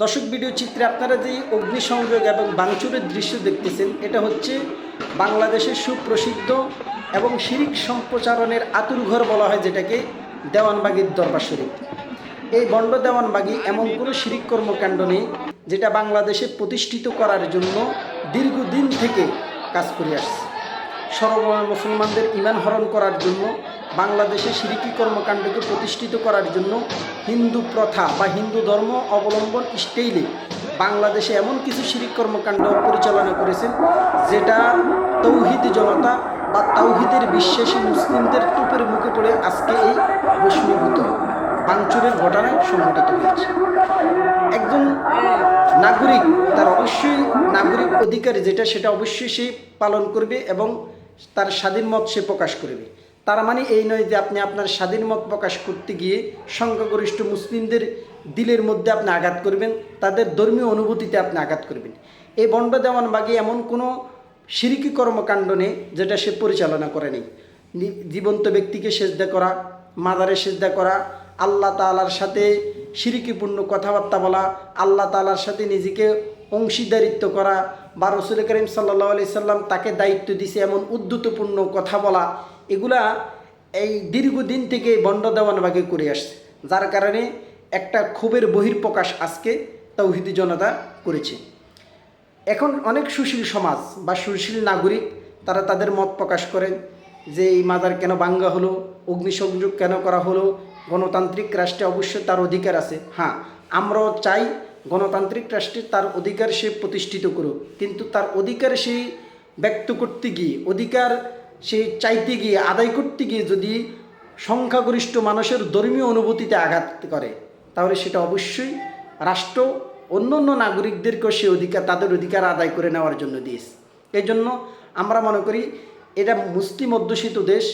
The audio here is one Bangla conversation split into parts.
দর্শক ভিডিও চিত্রে আপনারা যে অগ্নিসংযোগ এবং বাংচুরের দৃশ্য দেখতেছেন, এটা হচ্ছে বাংলাদেশের সুপ্রসিদ্ধ এবং শিরিক সম্প্রচারণের আতুরঘর বলা হয়, যেটাকে দেওয়ানবাগির দরবার শরীফ। এই বন্ড দেওয়ানবাগি এমন কোনো শিরিক কর্মকাণ্ড নেই, যেটা বাংলাদেশে প্রতিষ্ঠিত করার জন্য দীর্ঘদিন থেকে কাজ করে আসছে। সর্বময় মুসলমানদের ইমান হরণ করার জন্য বাংলাদেশে সিরিকি কর্মকাণ্ডকে প্রতিষ্ঠিত করার জন্য হিন্দু প্রথা বা হিন্দু ধর্ম অবলম্বন স্টাইলে বাংলাদেশে এমন কিছু শিরিক কর্মকাণ্ড পরিচালনা করেছেন, যেটা তৌহিদ জনতা বা তৌহিদের বিশ্বাসী মুসলিমদের টুপের মুখে পড়ে আজকে এই বৈষ্ণীভূত বাংচুরের ঘটনায় সংঘটিত হয়েছে। একজন নাগরিক, তার অবশ্যই নাগরিক অধিকার যেটা, সেটা অবশ্যই সে পালন করবে এবং তার স্বাধীন মত সে প্রকাশ করবে। তার মানে এই নয় যে আপনি আপনার স্বাধীন মত প্রকাশ করতে গিয়ে সংখ্যাগরিষ্ঠ মুসলিমদের দিলের মধ্যে আপনি আঘাত করবেন, তাদের ধর্মীয় অনুভূতিতে আপনি আঘাত করবেন। এই বন্ড দেওয়ান বাগে এমন কোনো সিরিকি কর্মকাণ্ড নেই যেটা সে পরিচালনা করেনি জীবন্ত ব্যক্তিকে সেজদা করা, মাদারে সেজদা করা, আল্লাহ তালার সাথে সিরিকিপূর্ণ কথাবার্তা বলা, আল্লাহ তালার সাথে নিজেকে অংশীদারিত্ব করা, বা রসুল করিম সাল্লা সাল্লাম তাকে দায়িত্ব দিছে এমন উদ্ধতপূর্ণ কথা বলা এগুলা এই দীর্ঘদিন থেকে বন্ড দেওয়ানবাগে করে আসছে, যার কারণে একটা ক্ষোভের বহির্প্রকাশ আজকে তৌহিদি জনতা করেছে। এখন অনেক সুশীল সমাজ বা সুশীল নাগরিক, তারা তাদের মত প্রকাশ করেন যে এই মাদার কেন বাঙ্গা হলো, অগ্নিসংযোগ কেন করা হলো, গণতান্ত্রিক রাষ্ট্রে অবশ্যই তার অধিকার আছে। হ্যাঁ আমরাও চাই গণতান্ত্রিক রাষ্ট্রে তার অধিকার সে প্রতিষ্ঠিত করুক, কিন্তু তার অধিকার সে ব্যক্ত করতে গিয়ে, অধিকার সে চাইতে গিয়ে, আদায় করতে গিয়ে যদি সংখ্যাগরিষ্ঠ মানুষের ধর্মীয় অনুভূতিতে আঘাত করে, তাহলে সেটা অবশ্যই রাষ্ট্র, অন্য অন্য নাগরিকদেরকেও সে অধিকার, তাদের অধিকার আদায় করে নেওয়ার জন্য দিয়েছে। এই জন্য আমরা মনে করি, এটা মুসলিম অধ্যুষিত দেশ,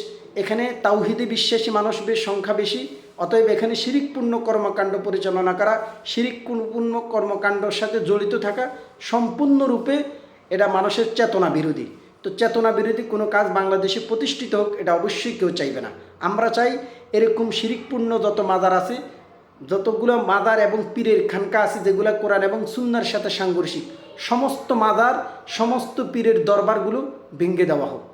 এখানে তাওহিদে বিশ্বাসী মানুষ বেশ সংখ্যা বেশি, অতএব এখানে শিরিকপূর্ণ কর্মকাণ্ড পরিচালনা করা, শিরিকপূর্ণ কর্মকাণ্ডর সাথে জড়িত থাকা সম্পূর্ণরূপে এটা মানুষের চেতনা বিরোধী। তো চেতনা বিরোধী কোনো কাজ বাংলাদেশে প্রতিষ্ঠিত হোক, এটা অবশ্যই কেউ চাইবে না। আমরা চাই এরকম শিরিকপূর্ণ যত মাদার আছে, যতগুলো মাদার এবং পীরের খানকা আছে, যেগুলো কোরআন এবং সুন্নার সাথে সাংঘর্ষিক, সমস্ত মাদার সমস্ত পীরের দরবারগুলো ভেঙে দেওয়া হোক।